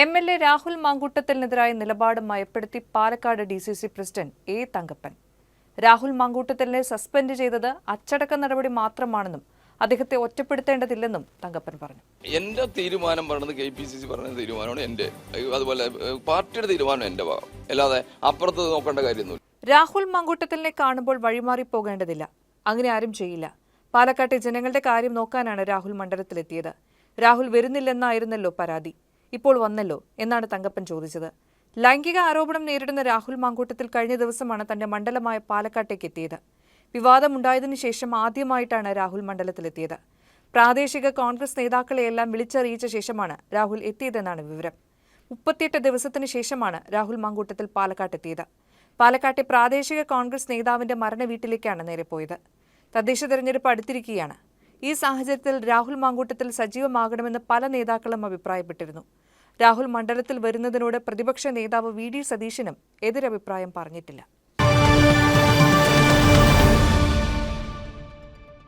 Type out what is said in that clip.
M L A Rahul മാങ്കൂട്ടത്തിനെതിരായ നിലപാട് മയപ്പെടുത്തി Palakkad D C C president A Thankappan. Rahul മാങ്കൂട്ടത്തിലിനെ suspend ചെയ്തത് അച്ചടക്ക നടപടി മാത്രമാണെന്നും അദ്ദേഹത്തെ ഒറ്റപ്പെടുത്തേണ്ടതില്ലെന്നും തങ്കപ്പൻ പറഞ്ഞു. എന്റെ തീരുമാനം പറയുന്നത് കെ പി സി സി പറഞ്ഞ തീരുമാനമാണ് എന്റെ. അതുപോലെ പാർട്ടിയുടെ തീരുമാനം എന്റെ ഭാഗം. അല്ലാതെ അപ്പുറത്ത് നോക്കേണ്ട കാര്യമൊന്നുമില്ല. രാഹുൽ മാങ്കൂട്ടത്തിലിനെ കാണുമ്പോൾ വഴിമാറി പോകേണ്ടതില്ല. അങ്ങനെ ആരും ചെയ്യില്ല. പാലക്കാട്ടെ ജനങ്ങളുടെ കാര്യം നോക്കാനാണ് രാഹുൽ മണ്ഡലത്തിലെത്തിയത്. രാഹുൽ വരുന്നില്ലെന്നായിരുന്നല്ലോ പരാതി. ഇപ്പോൾ വന്നല്ലോ എന്നാണ് തങ്കപ്പൻ ചോദിച്ചത്. ലൈംഗിക ആരോപണം നേരിടുന്ന രാഹുൽ മാങ്കൂട്ടത്തിൽ കഴിഞ്ഞ ദിവസമാണ് തന്റെ മണ്ഡലമായ പാലക്കാട്ടേക്ക് എത്തിയത്. വിവാദമുണ്ടായതിനു ശേഷം ആദ്യമായിട്ടാണ് രാഹുൽ മണ്ഡലത്തിലെത്തിയത്. പ്രാദേശിക കോൺഗ്രസ് നേതാക്കളെയെല്ലാം വിളിച്ചറിയിച്ച ശേഷമാണ് രാഹുൽ എത്തിയതെന്നാണ് വിവരം. മുപ്പത്തിയെട്ട് ദിവസത്തിനു ശേഷമാണ് രാഹുൽ മാങ്കൂട്ടത്തിൽ പാലക്കാട്ടെത്തിയത്. പാലക്കാട്ടെ പ്രാദേശിക കോൺഗ്രസ് നേതാവിന്റെ മരണ വീട്ടിലേക്കാണ് നേരെ പോയത്. തദ്ദേശ തെരഞ്ഞെടുപ്പ് അടുത്തിരിക്കുകയാണ്. ഈ സാഹചര്യത്തിൽ രാഹുൽ മാങ്കൂട്ടത്തിൽ സജീവമാകണമെന്ന് പല നേതാക്കളും അഭിപ്രായപ്പെട്ടിരുന്നു. രാഹുൽ മണ്ഡലത്തിൽ വരുന്നതിനോട് പ്രതിപക്ഷ നേതാവ് വി ഡി സതീശനും എതിരഭിപ്രായം പറഞ്ഞിട്ടില്ല.